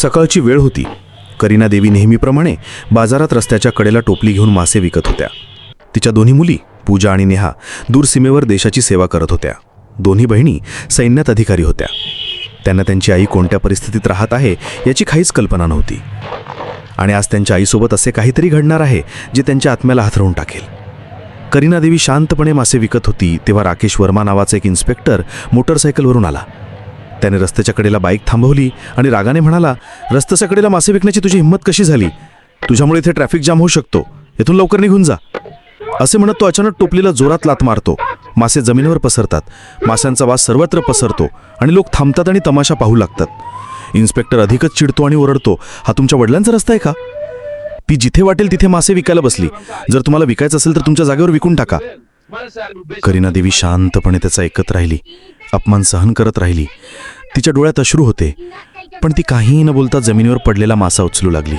सकाळची वेळ होती. करीना देवी नेहमीप्रमाणे बाजारात रस्त्याच्या कडेला टोपली घेऊन मासे विकत होत्या. तिच्या दोन्ही मुली पूजा आणि नेहा दूरसीमेवर देशाची सेवा करत होत्या. दोन्ही बहिणी सैन्यात अधिकारी होत्या. त्यांना त्यांची आई कोणत्या परिस्थितीत राहत आहे याची काहीच कल्पना नव्हती. आणि आज त्यांच्या आईसोबत असे काहीतरी घडणार आहे जे त्यांच्या आत्म्याला हाथरवून टाकेल. करीना देवी शांतपणे मासे विकत होती तेव्हा राकेश वर्मा नावाचा एक इन्स्पेक्टर मोटरसायकलवरून आला. त्याने रस्त्याच्या कडेला बाईक थांबवली आणि रागाने म्हणाला रस्त्याच्या कडेला मासे विकण्याची तुझी हिंमत कशी झाली? तुझ्यामुळे इथे ट्रॅफिक जाम होऊ शकतो. इथून लवकर निघून जा. असे म्हणत तो अचानक टोपलीला जोरात लात मारतो. मासे जमिनीवर पसरतात. माशांचा वास सर्वत्र पसरतो आणि लोक थांबतात आणि तमाशा पाहू लागतात. इन्स्पेक्टर अधिकच चिडतो आणि ओरडतो हा तुमच्या वडिलांचा रस्ता आहे का? ती जिथे वाटेल तिथे मासे विकायला बसली. जर तुम्हाला विकायचं असेल तर तुमच्या जागेवर विकून टाका. करीना देवी शांतपणे त्याचा ऐकत राहिली. अपमान सहन करत राहिली. तिच्या डोळ्यात अश्रू होते पण ती काहीही न बोलता जमिनीवर पडलेला मासा उचलू लागली.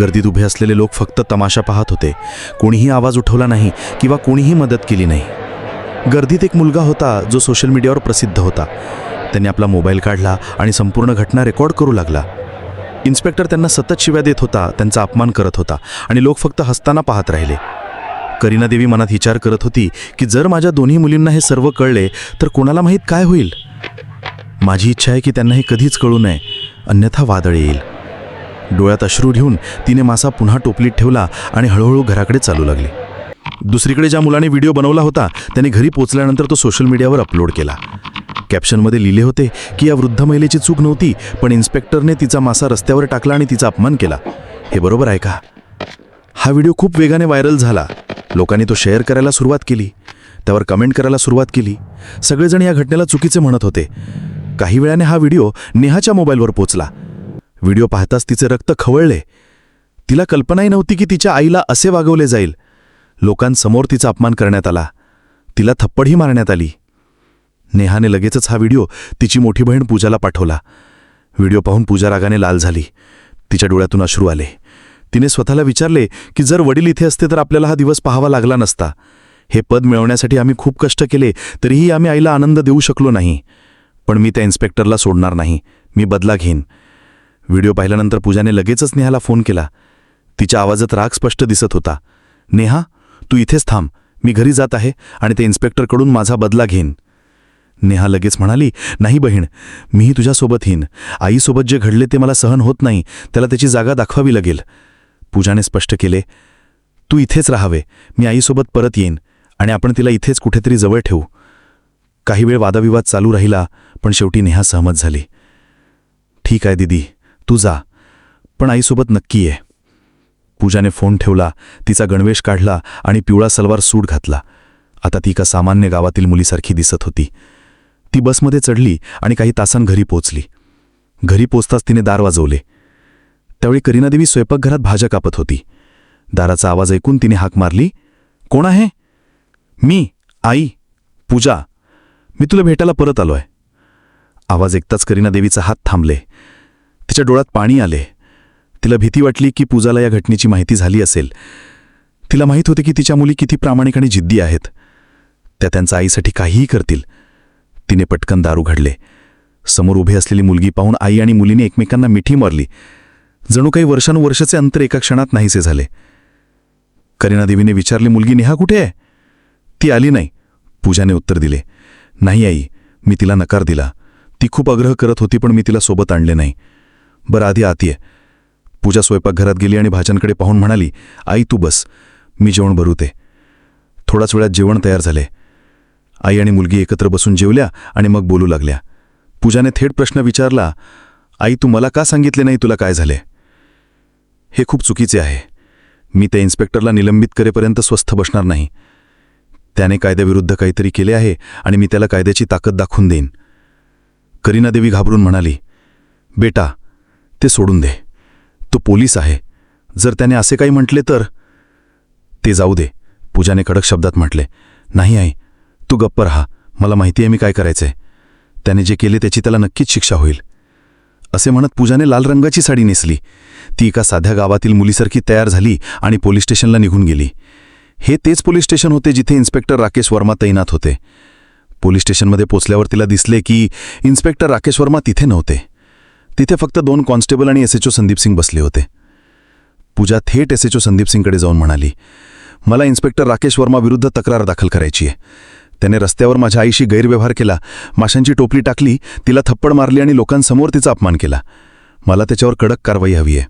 गर्दीत उभे असलेले लोक फक्त तमाशा पाहत होते. कोणीही आवाज उठवला नाही किंवा कोणीही मदत केली नाही. गर्दीत एक मुलगा होता जो सोशल मीडियावर प्रसिद्ध होता. त्यांनी आपला मोबाईल काढला आणि संपूर्ण घटना रेकॉर्ड करू लागला. इन्स्पेक्टर त्यांना सतत शिव्या देत होता त्यांचा अपमान करत होता आणि लोक फक्त हसताना पाहत राहिले. करीना देवी मनात विचार करत होती की जर माझ्या दोन्ही मुलींना हे सर्व कळले तर कोणाला माहीत काय होईल? माझी इच्छा आहे की त्यांना हे कधीच कळू नये. अन्यथा वादळ येईल. डोळ्यात अश्रू घेऊन तिने मासा पुन्हा टोपलीत ठेवला आणि हळूहळू घराकडे चालू लागली. दुसरीकडे ज्या मुलाने व्हिडिओ बनवला होता त्याने घरी पोचल्यानंतर तो सोशल मीडियावर अपलोड केला. कॅप्शनमध्ये लिहिले होते की या वृद्ध महिलेची चूक नव्हती पण इन्स्पेक्टरने तिचा मासा रस्त्यावर टाकला आणि तिचा अपमान केला. हे बरोबर आहे का? हा व्हिडिओ खूप वेगाने व्हायरल झाला. लोकांनी तो शेअर करायला सुरुवात केली. त्यावर कमेंट करायला सुरुवात केली. सगळेजण या घटनेला चुकीचे म्हणत होते. काही वेळाने हा व्हिडिओ नेहाच्या मोबाईलवर पोचला. व्हिडिओ पाहताच तिचे रक्त खवळले. तिला कल्पनाही नव्हती की तिच्या आईला असे वागवले जाईल. लोकांसमोर तिचा अपमान करण्यात आला. तिला थप्पडही मारण्यात आली. नेहाने लगेचच हा व्हिडिओ तिची मोठी बहीण पूजाला पाठवला. व्हिडिओ पाहून पूजा रागाने लाल झाली. तिच्या डोळ्यातून अश्रू आले. तिने स्वतःला विचारले की जर वडील इथे असते तर आपल्याला हा दिवस पाहावा लागला नसता. हे पद मिळवण्यासाठी आम्ही खूप कष्ट केले तरीही आम्ही आईला आनंद देऊ शकलो नाही. पण मी त्या इन्स्पेक्टरला सोडणार नाही. मी बदला घेईन. व्हिडिओ पाहिल्यानंतर पूजाने लगेचच नेहाला फोन केला. तिच्या आवाजात राग स्पष्ट दिसत होता. नेहा तू इथेच थांब. मी घरी जात आहे आणि त्या इन्स्पेक्टरकडून माझा बदला घेईन. नेहा लगेच म्हणाली नाही बहीण मीही तुझ्यासोबत येईन. आईसोबत जे घडले ते मला सहन होत नाही. त्याला त्याची जागा दाखवावी लागेल. पूजाने स्पष्ट केले तू इथेच राहावे मी आईसोबत परत येईन आणि आपण तिला इथेच कुठेतरी जवळ ठेवू. काही वेळ वादाविवाद चालू राहिला पण शेवटी नेहा सहमत झाली. ठीक आहे दिदी तू जा पण आईसोबत नक्की ये. पूजाने फोन ठेवला तिचा गणवेश काढला आणि पिवळा सलवार सूट घातला. आता ती एका सामान्य गावातील मुलीसारखी दिसत होती. ती बसमध्ये चढली आणि काही तासां घरी पोचली. घरी पोचताच तिने दार वाजवले. त्यावेळी करीनादेवी स्वयंपाकघरात भाज्या कापत होती. दाराचा आवाज ऐकून तिने हाक मारली कोण आहे? मी आई पूजा. मी तुला भेटायला परत आलोय. आवाज ऐकताच करीनादेवीचा हात थांबले. तिच्या डोळ्यात पाणी आले. तिला भीती वाटली की पूजाला या घटनेची माहिती झाली असेल. तिला माहीत होते की तिच्या मुली किती प्रामाणिक आणि जिद्दी आहेत. त्या त्यांच्या आईसाठी काहीही करतील. तिने पटकन दार उघडले. समोर उभी असलेली मुलगी पाहून आई आणि मुलीने एकमेकांना मिठी मारली. जणू काही वर्षानुवर्षाचे अंतर एका क्षणात नाहीसे झाले. करीना देवीने विचारली मुलगी नेहा कुठे आहे? ती आली नाही. पूजाने उत्तर दिले नाही आई मी तिला नकार दिला. ती खूप आग्रह करत होती पण मी तिला सोबत आणले नाही. बरं आधी आत आहे पूजा स्वयंपाकघरात गेली आणि भाज्यांकडे पाहून म्हणाली आई तू बस मी जेवण भरूते थोडाच वेळात जेवण तयार झाले. आई आणि मुलगी एकत्र बसून जेवल्या आणि मग बोलू लागल्या. पूजाने थेट प्रश्न विचारला आई तू मला का सांगितले नाही तुला काय झाले? हे खूप चुकीचे आहे. मी त्या इन्स्पेक्टरला निलंबित करेपर्यंत स्वस्थ बसणार नाही. त्याने कायद्याविरुद्ध काहीतरी केले आहे आणि मी त्याला कायद्याची ताकद दाखवून देईन. करीना देवी घाबरून म्हणाली बेटा ते सोडून दे. तो पोलीस आहे. जर त्याने असे काही म्हटले तर ते जाऊ दे पूजाने कडक शब्दात म्हटले. नाही आई तू गप्प राहा. मला माहिती आहे मी काय करायचंय. त्याने जे केले त्याची त्याला नक्कीच शिक्षा होईल. असे म्हणत पूजाने लाल रंगाची साडी नेसली. ती एका साध्या गावातील मुलीसारखी तयार झाली आणि पोलीस स्टेशनला निघून गेली. हे तेच पोलीस स्टेशन होते जिथे इन्स्पेक्टर राकेश वर्मा तैनात होते. पोलीस स्टेशनमध्ये पोचल्यावर तिला दिसले की इन्स्पेक्टर राकेश वर्मा तिथे नव्हते. तिथे फक्त दोन कॉन्स्टेबल आणि S H O Sandeep Singh बसले होते. पूजा थेट एस एच ओ संदीप सिंगकडे जाऊन म्हणाली मला इन्स्पेक्टर राकेश वर्मा विरुद्ध तक्रार दाखल करायची आहे. त्याने रस्त्यावर माझ्या आईशी गैरव्यवहार केला. माशांची टोपली टाकली तिला थप्पड मारली आणि लोकांसमोर तिचा अपमान केला. मला त्याच्यावर कडक कारवाई हवी आहे.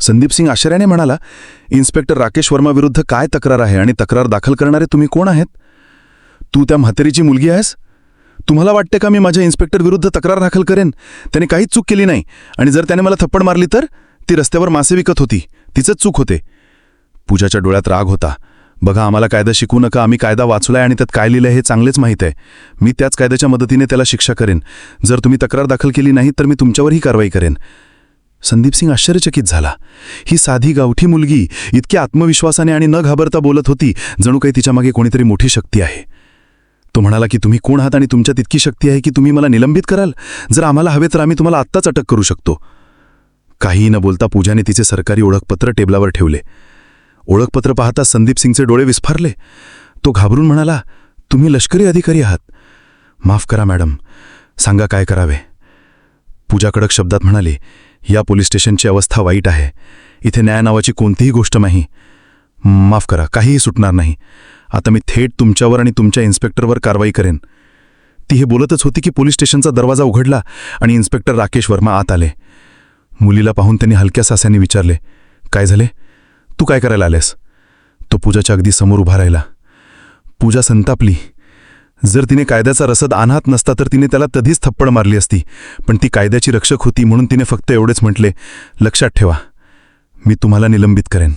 संदीप सिंग आश्चर्याने म्हणाला इन्स्पेक्टर राकेश वर्माविरुद्ध काय तक्रार आहे आणि तक्रार दाखल करणारे तुम्ही कोण आहेत? तू त्या म्हातेरीची मुलगी आहेस? तुम्हाला वाटते का मी माझ्या इन्स्पेक्टर विरुद्ध तक्रार दाखल करेन? त्याने काहीच चूक केली नाही. आणि जर त्याने मला थप्पड मारली तर? ती रस्त्यावर मासे विकत होती. तिचंच चूक होते. पूजाच्या डोळ्यात राग होता. बघा आम्हाला कायदा शिकू नका आम्ही कायदा वाचलाय आणि त्यात काय लिहिलंय हे चांगलेच माहीत आहे. मी त्याच कायद्याच्या मदतीने त्याला शिक्षा करेन. जर तुम्ही तक्रार दाखल केली नाही तर मी तुमच्यावरही कारवाई करेन. संदीप सिंग आश्चर्यचकित झाला. ही साधी गावठी मुलगी इतक्या आत्मविश्वासाने आणि न घाबरता बोलत होती जणू काही तिच्यामागे कोणीतरी मोठी शक्ती आहे. तो म्हणाला की तुम्ही कोण आहात आणि तुमच्यात इतकी शक्ती आहे की तुम्ही मला निलंबित कराल? जर आम्हाला हवे तर आम्ही तुम्हाला आत्ताच अटक करू शकतो. काहीही न बोलता पूजाने तिचे सरकारी ओळखपत्र टेबलावर ठेवले. ओळखपत्र पाहता संदीप सिंगचे डोळे विस्फारले. तो घाबरून म्हणाला तुम्ही लष्करी अधिकारी आहात. माफ करा मॅडम. सांगा काय करावे. पूजा कडक शब्दात म्हणाली या पोलीस स्टेशनची अवस्था वाईट आहे. इथे न्याय नावाची कोणतीही गोष्ट नाही. माफ करा काहीही सुटणार नाही. आता मी थेट तुमच्यावर आणि तुमच्या इन्स्पेक्टरवर कारवाई करेन. ती हे बोलतच होती की पोलीस स्टेशनचा दरवाजा उघडला आणि इन्स्पेक्टर राकेश वर्मा आत आले. मुलीला पाहून त्यांनी हलक्या सास्याने विचारले काय झाले? तू काय करायला आलेस तो पूजाच्या अगदी समोर उभा राहिला. पूजा संतापली. जर तिने कायद्याचा रसद आणत नसता तर तिने त्याला तधीच थप्पड मारली असती. पण ती कायद्याची रक्षक होती म्हणून तिने फक्त एवढेच म्हटले लक्षात ठेवा. मी तुम्हाला निलंबित करेन.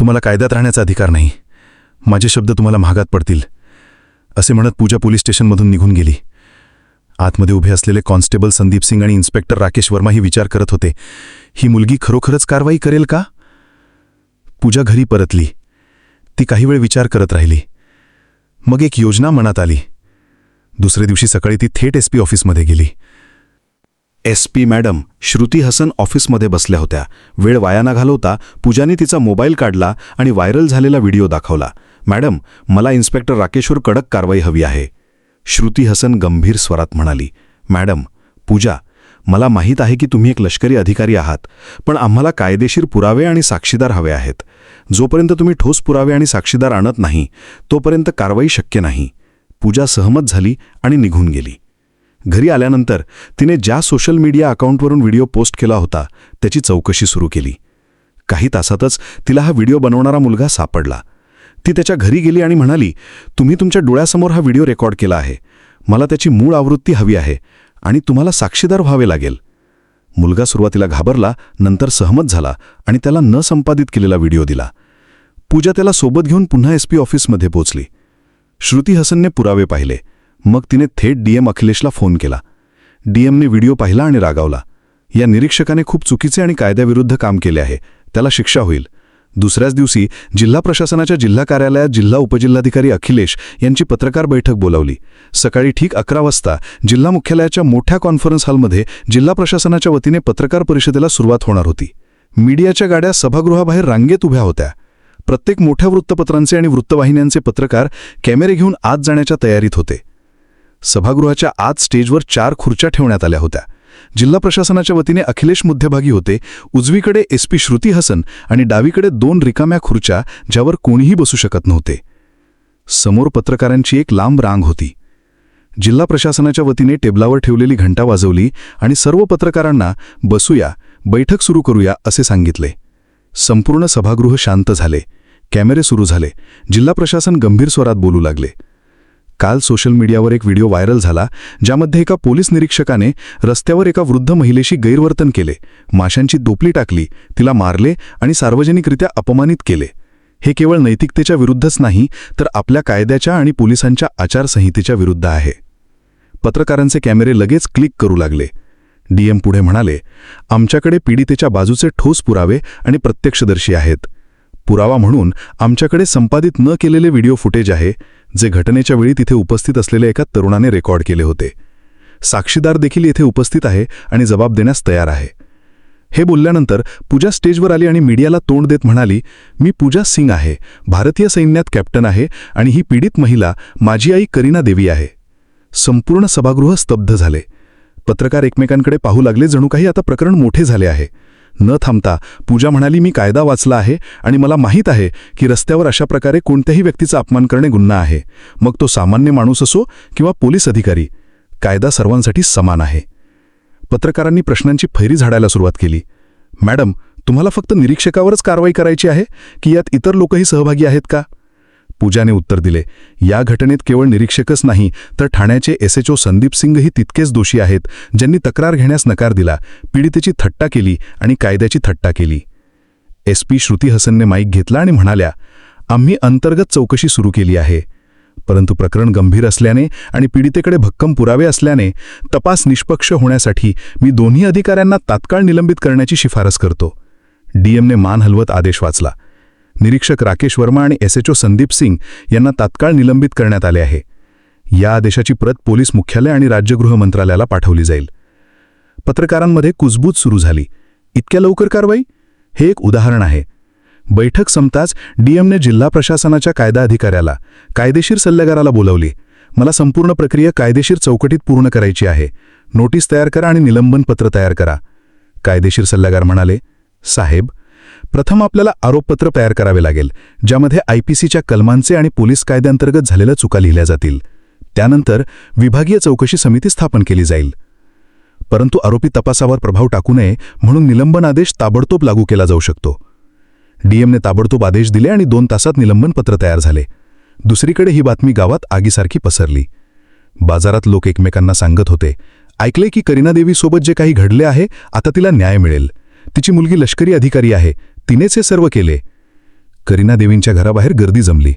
तुम्हाला कायद्यात राहण्याचा अधिकार नाही. माझे शब्द तुम्हाला महागात पडतील. असे म्हणत पूजा पोलीस स्टेशनमधून निघून गेली. आतमध्ये उभे असलेले कॉन्स्टेबल संदीप सिंग आणि इन्स्पेक्टर राकेश वर्माही विचार करत होते ही मुलगी खरोखरच कारवाई करेल का? पूजा घरी परतली. ती काही वेळ विचार करत राहिली. मग एक योजना मनात आली. दुसऱ्या दिवशी सकाळी ती थेट एस पी ऑफिसमध्ये गेली. S P madam Shruti Hasan ऑफिसमध्ये बसल्या होत्या. वेळ वाया न घालवता पूजाने तिचा मोबाईल काढला आणि व्हायरल झालेला व्हिडिओ दाखवला. मॅडम मला इन्स्पेक्टर राकेशवर कडक कारवाई हवी आहे. श्रुती हसन गंभीर स्वरात म्हणाली मॅडम पूजा मला माहीत आहे की तुम्ही एक लष्करी अधिकारी आहात पण आम्हाला कायदेशीर पुरावे आणि साक्षीदार हवे आहेत. जोपर्यंत तुम्ही ठोस पुरावे आणि साक्षीदार आणत नाही तोपर्यंत कारवाई शक्य नाही. पूजा सहमत झाली आणि निघून गेली. घरी आल्यानंतर तिने ज्या सोशल मीडिया अकाउंटवरून व्हिडिओ पोस्ट केला होता त्याची चौकशी सुरू केली. काही तासातच तिला हा व्हिडिओ बनवणारा मुलगा सापडला. ती त्याच्या घरी गेली आणि म्हणाली तुम्ही तुमच्या डोळ्यासमोर हा व्हिडिओ रेकॉर्ड केला आहे. मला त्याची मूळ आवृत्ती हवी आहे आणि तुम्हाला साक्षीदार व्हावे लागेल. मुलगा सुरुवातीला घाबरला नंतर सहमत झाला आणि त्याला न संपादित केलेला व्हिडिओ दिला. पूजा त्याला सोबत घेऊन पुन्हा एस पी ऑफिसमध्ये पोचली श्रुती हसनने पुरावे पाहिले. मग तिने थेट डीएम अखिलेशला फोन केला. डीएमने व्हिडिओ पाहिला आणि रागावला. या निरीक्षकाने खूप चुकीचे आणि कायद्याविरुद्ध काम केले आहे. त्याला शिक्षा होईल. दुसऱ्याच दिवशी जिल्हा प्रशासनाच्या जिल्हा कार्यालयात जिल्हा उपजिल्हाधिकारी अखिलेश यांची पत्रकार बैठक बोलावली. सकाळी ठीक अकरा वाजता जिल्हा मुख्यालयाच्या मोठ्या कॉन्फरन्स हॉलमध्ये जिल्हा प्रशासनाच्या वतीने पत्रकार परिषदेला सुरुवात होणार होती. मीडियाच्या गाड्या सभागृहाबाहेर रांगेत उभ्या होत्या. प्रत्येक मोठ्या वृत्तपत्रांचे आणि वृत्तवाहिन्यांचे पत्रकार कॅमेरे घेऊन आत जाण्याच्या तयारीत होते. सभागृहाच्या आत स्टेजवर चार खुर्च्या ठेवण्यात आल्या होत्या. जिल्हा प्रशासनाच्या वतीने अखिलेश मध्यभागी होते. उजवीकडे एस पी श्रुती हसन आणि डावीकडे दोन रिकाम्या खुर्च्या ज्यावर कोणीही बसू शकत नव्हते. समोर पत्रकारांची एक लांब रांग होती. जिल्हा प्रशासनाच्या वतीने टेबलावर ठेवलेली घंटा वाजवली आणि सर्व पत्रकारांना बसूया बैठक सुरू करूया असे सांगितले. संपूर्ण सभागृह शांत झाले. कॅमेरे सुरू झाले. जिल्हा प्रशासन गंभीर स्वरात बोलू लागले. काल सोशल मीडियावर एक व्हिडिओ व्हायरल झाला ज्यामध्ये एका पोलीस निरीक्षकाने रस्त्यावर एका वृद्ध महिलेशी गैरवर्तन केले. माशांची दोपली टाकली तिला मारले आणि सार्वजनिकरित्या अपमानित केले. हे केवळ नैतिकतेच्या विरुद्धच नाही तर आपल्या कायद्याच्या आणि पोलिसांच्या आचारसंहितेच्या विरुद्ध आहे. पत्रकारांचे कॅमेरे लगेच क्लिक करू लागले. डीएम पुढे म्हणाले आमच्याकडे पीडितेच्या बाजूचे ठोस पुरावे आणि प्रत्यक्षदर्शी आहेत. पुरावा म्हणून आमच्याकडे संपादित न केलेले व्हिडिओ फुटेज आहे. जे घटनेच्या वेळी तिथे उपस्थित असलेल्या एका तरुणाने रेकॉर्ड केले होते. साक्षीदार देखील येथे उपस्थित आहे आणि जबाब देण्यास तयार आहे. हे बोलल्यानंतर पूजा स्टेजवर आली आणि मीडियाला तोंड देत म्हणाली मी पूजा सिंग आहे भारतीय सैन्यात कॅप्टन आहे आणि ही पीडित महिला माझी आई करीना देवी आहे. संपूर्ण सभागृह स्तब्ध झाले. पत्रकार एकमेकांकडे पाहू लागले जणू काही आता प्रकरण मोठे झाले आहे. न थांबता पूजा म्हणाली मी कायदा वाचला आहे आणि मला माहीत आहे की रस्त्यावर अशा प्रकारे कोणत्याही व्यक्तीचा अपमान करणे गुन्हा आहे. मग तो सामान्य माणूस असो किंवा पोलीस अधिकारी कायदा सर्वांसाठी समान आहे. पत्रकारांनी प्रश्नांची फैरी झाडायला सुरुवात केली. मॅडम तुम्हाला फक्त निरीक्षकावरच कारवाई करायची आहे की यात इतर लोकही सहभागी आहेत का? पूजाने उत्तर दिले या घटनेत केवळ निरीक्षकच नाही तर ठाण्याचे एस एच संदीप सिंगही तितकेच दोषी आहेत ज्यांनी तक्रार घेण्यास नकार दिला पीडितेची थट्टा केली आणि कायद्याची थट्टा केली. एस पी श्रुती हसनने माईक घेतला आणि म्हणाल्या आम्ही अंतर्गत चौकशी सुरू केली आहे. परंतु प्रकरण गंभीर असल्याने आणि पीडितेकडे भक्कम पुरावे असल्याने तपास निष्पक्ष होण्यासाठी मी दोन्ही अधिकाऱ्यांना तात्काळ निलंबित करण्याची शिफारस करतो. डीएमने मान हलवत आदेश वाचला. निरीक्षक राकेश वर्मा आणि एसएचओ संदीप सिंग यांना तात्काळ निलंबित करण्यात आले आहे. या आदेशाची प्रत पोलीस मुख्यालय आणि राज्यगृह मंत्रालयाला पाठवली जाईल. पत्रकारांमध्ये कुजबूज सुरू झाली. इतक्या लवकर कारवाई? हे एक उदाहरण आहे. बैठक संपताच डीएमने जिल्हा प्रशासनाच्या कायदा अधिकाऱ्याला कायदेशीर सल्लागाराला बोलावली. मला संपूर्ण प्रक्रिया कायदेशीर चौकटीत पूर्ण करायची आहे. नोटीस तयार करा आणि निलंबन पत्र तयार करा. कायदेशीर सल्लागार म्हणाले साहेब प्रथम आपल्याला आरोपपत्र तयार करावे लागेल ज्यामध्ये आयपीसीच्या कलमांचे आणि पोलीस कायद्यांतर्गत झालेल्या चुका लिहिल्या जातील. त्यानंतर विभागीय चौकशी समिती स्थापन केली जाईल. परंतु आरोपी तपासावर प्रभाव टाकू नये म्हणून निलंबन आदेश ताबडतोब लागू केला जाऊ शकतो. डीएमने ताबडतोब आदेश दिले आणि दोन तासात निलंबन पत्र तयार झाले. दुसरीकडे ही बातमी गावात आगीसारखी पसरली. बाजारात लोक एकमेकांना सांगत होते ऐकले की करीना देवीसोबत जे काही घडले आहे आता तिला न्याय मिळेल. तिची मुलगी लष्करी अधिकारी आहे तिनेच हे सर्व केले. करीना देवींच्या घराबाहेर गर्दी जमली.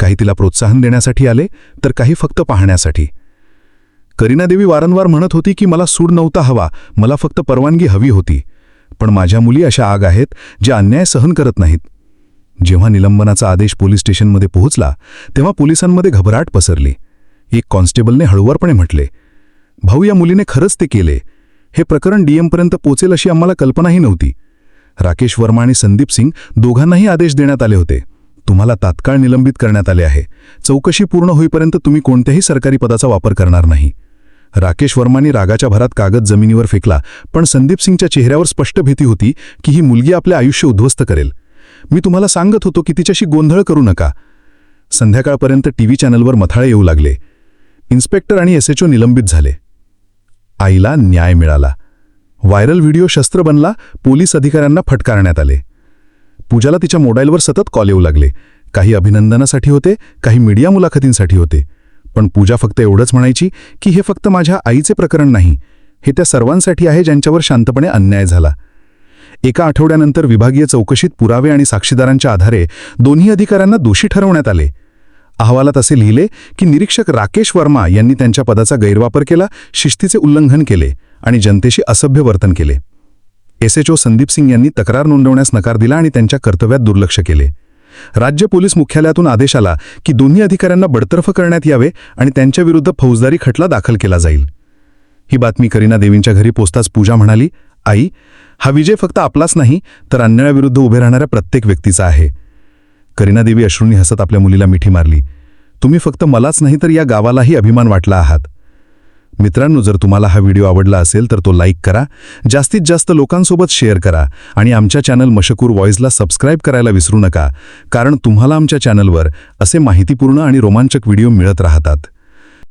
काही तिला प्रोत्साहन देण्यासाठी आले तर काही फक्त पाहण्यासाठी. करीना देवी वारंवार म्हणत होती की मला सूड नव्हता हवा मला फक्त परवानगी हवी होती. पण माझ्या मुली अशा आग आहेत ज्या अन्याय सहन करत नाहीत. जेव्हा निलंबनाचा आदेश पोलीस स्टेशनमध्ये पोहोचला तेव्हा पोलिसांमध्ये घबराट पसरली. एक कॉन्स्टेबलने हळुवारपणे म्हटले भाऊ या मुलीने खरंच ते केले. हे प्रकरण डीएमपर्यंत पोचेल अशी आम्हाला कल्पनाही नव्हती. राकेश वर्मा आणि संदीप सिंग दोघांनाही आदेश देण्यात आले होते. तुम्हाला तात्काळ निलंबित करण्यात आले आहे. चौकशी पूर्ण होईपर्यंत तुम्ही कोणत्याही सरकारी पदाचा वापर करणार नाही. राकेश वर्मानी रागाच्या भरात कागद जमिनीवर फेकला पण संदीप सिंगच्या चेहऱ्यावर स्पष्ट भीती होती की ही मुलगी आपले आयुष्य उद्ध्वस्त करेल. मी तुम्हाला सांगत होतो की तिच्याशी गोंधळ करू नका. संध्याकाळपर्यंत टीव्ही चॅनलवर मथाळे येऊ लागले. इन्स्पेक्टर आणि एसएचओ निलंबित झाले. आईला न्याय मिळाला. व्हायरल व्हिडिओ शस्त्र बनला पोलीस अधिकाऱ्यांना फटकारण्यात आले. पूजाला तिच्या मोबाईलवर सतत कॉल येऊ लागले. काही अभिनंदनासाठी होते काही मीडिया मुलाखतींसाठी होते. पण पूजा फक्त एवढंच म्हणायची की हे फक्त माझ्या आईचे प्रकरण नाही. हे त्या सर्वांसाठी आहे ज्यांच्यावर शांतपणे अन्याय झाला. एका आठवड्यानंतर विभागीय चौकशीत पुरावे आणि साक्षीदारांच्या आधारे दोन्ही अधिकाऱ्यांना दोषी ठरवण्यात आले. अहवालात असे लिहिले की निरीक्षक राकेश वर्मा यांनी त्यांच्या पदाचा गैरवापर केला शिस्तीचे उल्लंघन केले. आणि जनतेशी असभ्य वर्तन केले. एस एच संदीप सिंग यांनी तक्रार नोंदवण्यास नकार दिला आणि त्यांच्या कर्तव्यात दुर्लक्ष केले. राज्य पोलीस मुख्यालयातून आदेश आला की दोन्ही अधिकाऱ्यांना बडतर्फ करण्यात यावे आणि त्यांच्याविरुद्ध फौजदारी खटला दाखल केला जाईल. ही बातमी करीना देवींच्या घरी पोचताच पूजा म्हणाली आई हा विजय फक्त आपलाच नाही तर अन्यायाविरुद्ध उभे राहणाऱ्या प्रत्येक व्यक्तीचा आहे. करीना देवी अश्रूंनी हसत आपल्या मुलीला मिठी मारली तुम्ही फक्त मलाच नाही तर या गावालाही अभिमान वाटला आहात. मित्रांनो जर तुम्हाला हा व्हिडिओ आवडला असेल तर तो लाईक करा. जास्तीत जास्त लोकांसोबत शेअर करा आणि आमच्या चॅनल मशकूर व्हॉईसला सबस्क्राईब करायला विसरू नका कारण तुम्हाला आमच्या चॅनलवर असे माहितीपूर्ण आणि रोमांचक व्हिडिओ मिळत राहतात.